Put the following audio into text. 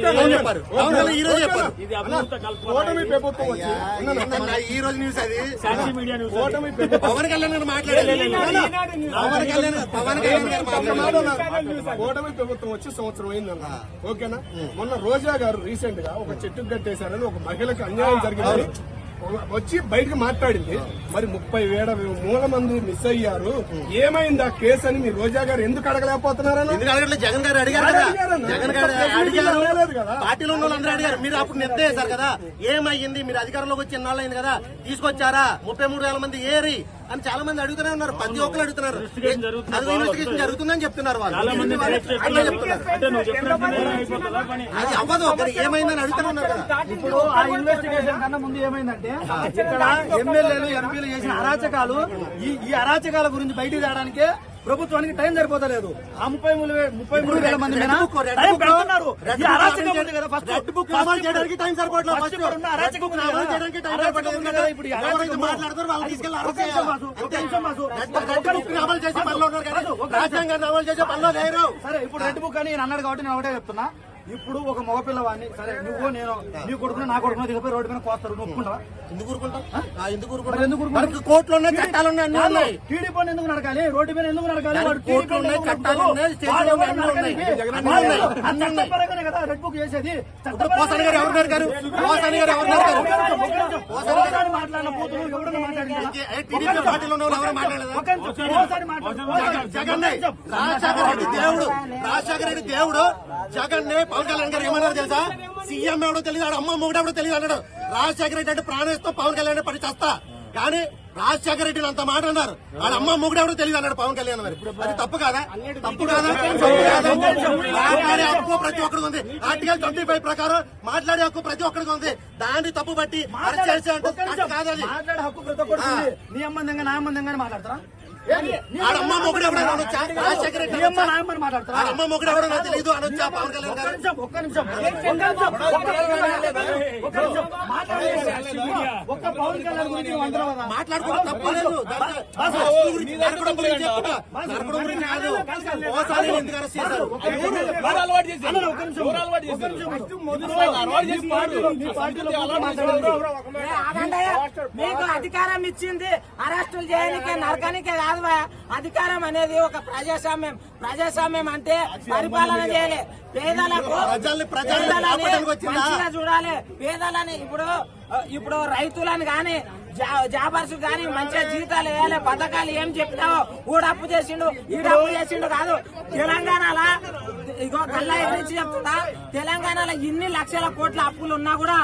చెప్పారు ఈ రోజు చెప్పారు? ఓటమి ప్రభుత్వం వచ్చి ఉన్నాను. ఏంటన్నా ఈ రోజు న్యూస్ అది? సాక్షి మీడియా న్యూస్ అది. ఓటమి ప్రభుత్వం పవన్ కళ్యాణ్ గారు మాట్లాడారు. పవన్ కళ్యాణ్ పవన్ కళ్యాణ్ గారు ఒక్క మాట మాట్లాడారు ఉన్నారు. ఓటమి ప్రభుత్వం వచ్చి సంవత్సరం అయిందన్న. ఓకేనా? మొన్న రోజా గారు రీసెంట్గా ఒక చెట్టుకు కట్టేశారని ఒక మహిళకి అన్యాయం జరిగిందని ఒక- వచ్చి బయటకు మాట్లాడింది. మరి ముప్పై వేల మూల మంది మిస్ అయ్యారు. ఏమైంది ఆ కేసు అని మీ రోజా గారు ఎందుకు అడగలేకపోతున్నారని? జగన్ గారు అడిగారు. జగన్ గారు అడిగారు. పార్టీలో ఉన్న అడిగారు. మీరు అప్పుడు నిర్ణయించారు కదా. ఏమయ్యింది మీరు అధికారంలోకి వచ్చి ఎన్నాళ్ళు అయింది కదా. తీసుకొచ్చారా? ముప్పై మూడు వేల మంది ఏరి అని చాలా మంది అడుగుతూనే ఉన్నారు. ప్రతి ఒక్కరు అడుగుతున్నారు. అది ఇన్వెస్టిగేషన్ జరుగుతుందని చెప్తున్నారు వాళ్ళు. అది అవ్వదు. మరి ఏమైందని అడుగుతూనే ఉన్నారు కదా ఇప్పుడు ఆ ఇన్వెస్టిగేషన్ కన్నా ముందు ఏమైందంటే ఇక్కడ ఎమ్మెల్యేలు ఎంపీలు చేసిన అరాచకాలు ఈ అరాచకాల గురించి బయటికి తేయడానికి ప్రభుత్వానికి టైం సరిపోతలేదు. ఆ ముప్పై మూడు ముప్పై మూడు వేల మంది రాజ్యాంగాన్ని అమలు చేసే పనిలో లేరు. సరే ఇప్పుడు రెడ్ బుక్ అని నేను అన్నాడు కాబట్టి నేను ఒకటే చెప్తున్నా. ఇప్పుడు ఒక మగపిల్లవాడిని సరే నువ్వు నేను నీ కొడుకున నా కొడుకున దిగిపోయి రోడ్డు మీద కోస్తారు నువ్వు ఒప్పుకుంటావా ఎందుకు ఊరుకుంటాం ఆ, ఎందుకు కోర్టులు ఉన్నాయి చట్టాలు ఉన్నాయి అన్ని ఉన్నాయి ఎందుకు నడకాలి రోడ్డు మీద ఎందుకు నడకాలి వాడు కోర్టులు ఉన్నాయి, చట్టాలు? ఉన్నాయి, స్టేషన్లు ఉన్నాయి, అన్నీ కదా రెడ్ బుక్ చేసేది ఇప్పుడు పోసాని గారు ఎవరు నరికారు పోసాని గారు ఎవరు నరికారు ఒకసారి మాట్లాడిన పోతులు ఎవరైనా మాట్లాడిందా ఏ టీడీపీ పార్టీలో ఉన్న వాళ్ళు ఎవరు మాట్లాడలేదా ఒక నిమిషం, ఒకసారి మాట్లాడు. జగన్ రాజశేఖర రెడ్డి దేవుడు రాజశేఖర రెడ్డి దేవుడు జగన్ పవన్ కళ్యాణ్ గారు ఏమన్నారు తెలుసా? సీఎం ఎవడో తెలియదు ఆడ అమ్మ మొగుడు ఎవడో తెలియదు అన్నాడు. రాజశేఖర రెడ్డి అంటే ప్రాణేస్తో పవన్ కళ్యాణ్ పడి చేస్తా. కానీ రాజశేఖర రెడ్డిని అంత మాట అన్నారు. ఆడ అమ్మ మొగుడు ఎవడో తెలియదు అన్నాడు పవన్ కళ్యాణ్ మరి. అది తప్పు కాదా? తప్పు కాదా? మాట్లాడే హక్కు ప్రతి ఒక్కరికి ఉంది. ఆర్టికల్ ట్వంటీ ఫైవ్ ప్రకారం మాట్లాడే హక్కు ప్రతి ఒక్కరికి ఉంది. దాన్ని తప్పు నిమిషం. కాదు అది. మాట్లాడే హక్కు ప్రతి ఒక్కరికి ఉంది. నీ అమ్మందంగా నా అమ్మందంగా మాట్లాడతారా? మొగుడు అనొచ్చా మొగుడు ఎవడో నాకు తెలియదు అనొచ్చా పవన్ కళ్యాణ్ గారు? ఒక్క నిమిషం. ఒక్క పవన్ కళ్యాణ్ గురించి. మాట్లాడుకోవడం తప్పలేదు నరకడం గురించి. నరకడం గురించి కాదు. ఎందుకు అరెస్ట్ చేశారు. మీకు అధికారం ఇచ్చింది అరెస్టులు చేయడానికే నరకానికే కాదు. బా. అధికారం అనేది ఒక ప్రజాస్వామ్యం. ప్రజాస్వామ్యం అంటే పరిపాలన చేయాలి. పేదలకు? మంచిగా చూడాలి. పేదలని ఇప్పుడు ఇప్పుడు రైతులని గాని జాబర్స్ గాని మంచిగా జీతాలు వేయాలి. పథకాలు ఏం చెప్పినావో ఊడప్పు చేసిండు ఈడప్పు చేసిండు కాదు. తెలంగాణలో ఇగో కల్లా ఎదిరించి చెప్తున్నా తెలంగాణలో ఇన్ని లక్షల కోట్ల అప్పులు ఉన్నా కూడా